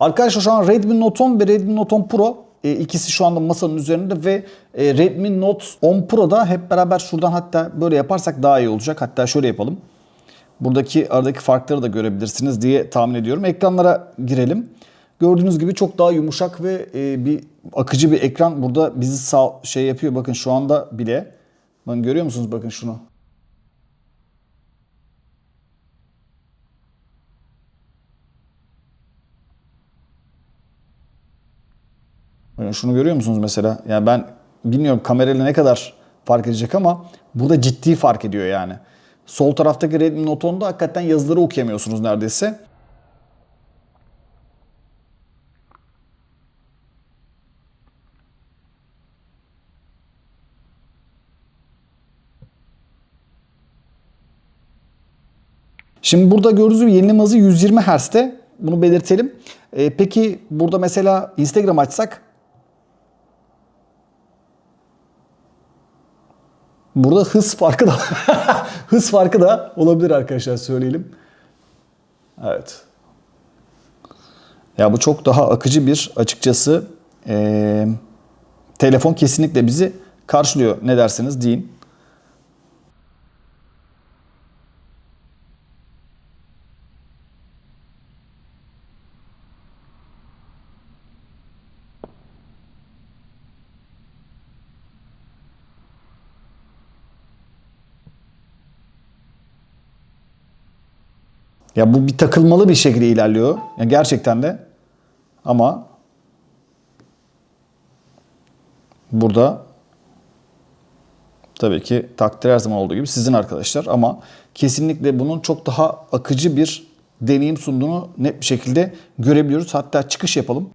Arkadaşlar şu an Redmi Note 10 ve Redmi Note 10 Pro e, ikisi şu anda masanın üzerinde ve e, Redmi Note 10 Pro'da hep beraber şuradan hatta böyle yaparsak daha iyi olacak. Hatta şöyle yapalım. Buradaki aradaki farkları da görebilirsiniz diye tahmin ediyorum. Ekranlara girelim. Gördüğünüz gibi çok daha yumuşak ve e, bir akıcı bir ekran burada bizi sağ şey yapıyor. Bakın şu anda bile. Bakın görüyor musunuz bakın şunu. Şunu görüyor musunuz mesela? Yani ben bilmiyorum kamerayla ne kadar fark edecek ama burada ciddi fark ediyor yani. Sol taraftaki Redmi Note 10'da hakikaten yazıları okuyamıyorsunuz neredeyse. Şimdi burada gördüğünüz gibi yenileme hızı 120 Hz'te. Bunu belirtelim. Ee, peki burada mesela Instagram açsak Burada hız farkı da hız farkı da olabilir arkadaşlar söyleyelim. Evet. Ya bu çok daha akıcı bir açıkçası eee, telefon kesinlikle bizi karşılıyor. Ne dersiniz deyin. Ya bu bir takılmalı bir şekilde ilerliyor. Ya gerçekten de. Ama burada tabii ki takdir her zaman olduğu gibi sizin arkadaşlar ama kesinlikle bunun çok daha akıcı bir deneyim sunduğunu net bir şekilde görebiliyoruz. Hatta çıkış yapalım.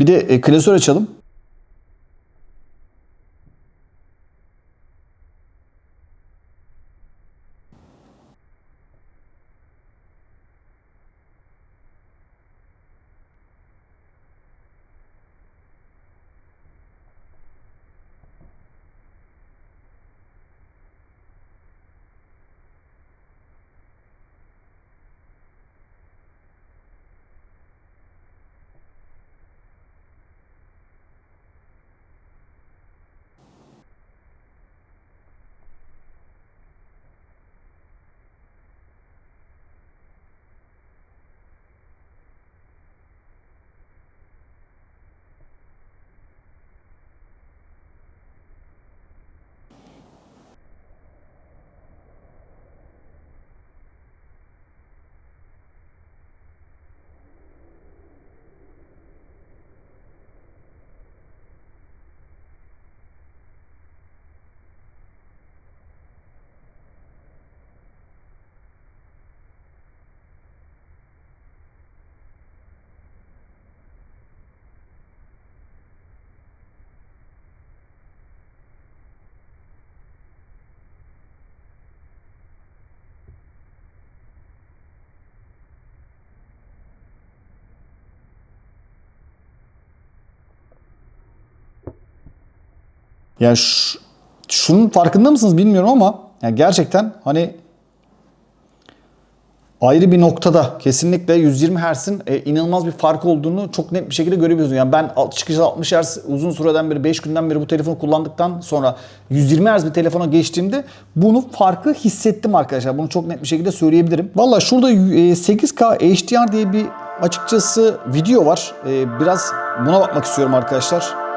Bir de e, klasör açalım. Yani şunun farkında mısınız bilmiyorum ama yani gerçekten hani ayrı bir noktada kesinlikle 120 Hz'in e, inanılmaz bir fark olduğunu çok net bir şekilde görebiliyorsunuz. Yani ben çıkışta 60 Hz uzun süreden beri 5 günden beri bu telefonu kullandıktan sonra 120 Hz bir telefona geçtiğimde bunu farkı hissettim arkadaşlar. Bunu çok net bir şekilde söyleyebilirim. Valla şurada e, 8K HDR diye bir açıkçası video var. E, biraz buna bakmak istiyorum arkadaşlar.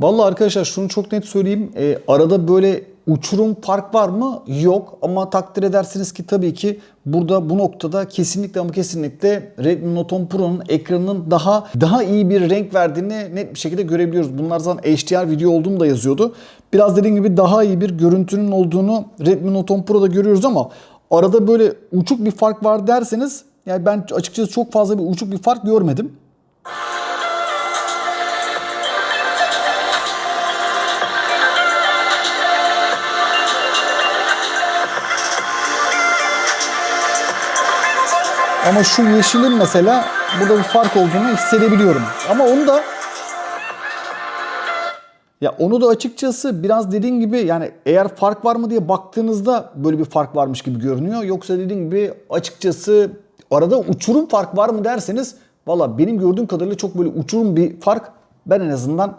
Vallahi arkadaşlar şunu çok net söyleyeyim. Ee, arada böyle uçurum fark var mı? Yok. Ama takdir edersiniz ki tabii ki burada bu noktada kesinlikle ama kesinlikle Redmi Note 10 Pro'nun ekranının daha daha iyi bir renk verdiğini net bir şekilde görebiliyoruz. Bunlar zaten HDR video olduğunu da yazıyordu. Biraz dediğim gibi daha iyi bir görüntünün olduğunu Redmi Note 10 Pro'da görüyoruz ama arada böyle uçuk bir fark var derseniz yani ben açıkçası çok fazla bir uçuk bir fark görmedim. Ama şu yeşilin mesela burada bir fark olduğunu hissedebiliyorum. Ama onu da ya onu da açıkçası biraz dediğin gibi yani eğer fark var mı diye baktığınızda böyle bir fark varmış gibi görünüyor. Yoksa dediğin gibi açıkçası arada uçurum fark var mı derseniz valla benim gördüğüm kadarıyla çok böyle uçurum bir fark ben en azından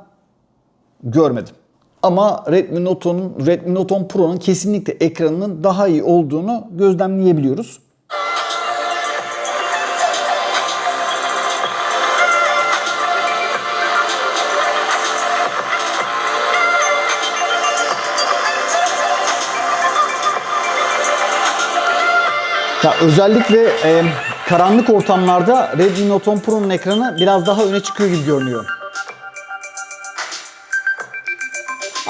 görmedim. Ama Redmi Note 10'un Redmi Note 10 Pro'nun kesinlikle ekranının daha iyi olduğunu gözlemleyebiliyoruz. Ya özellikle e, karanlık ortamlarda Redmi Note 10 Pro'nun ekranı biraz daha öne çıkıyor gibi görünüyor.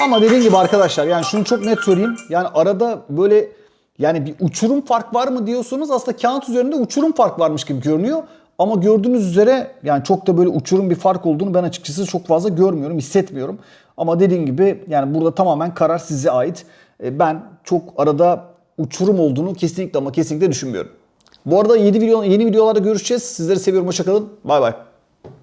Ama dediğim gibi arkadaşlar yani şunu çok net söyleyeyim. Yani arada böyle yani bir uçurum fark var mı diyorsunuz aslında kağıt üzerinde uçurum fark varmış gibi görünüyor. Ama gördüğünüz üzere yani çok da böyle uçurum bir fark olduğunu ben açıkçası çok fazla görmüyorum, hissetmiyorum. Ama dediğim gibi yani burada tamamen karar size ait. E, Ben çok arada uçurum olduğunu kesinlikle ama kesinlikle düşünmüyorum. Bu arada yeni, video, yeni videolarda görüşeceğiz. Sizleri seviyorum. Hoşçakalın. Bay bay.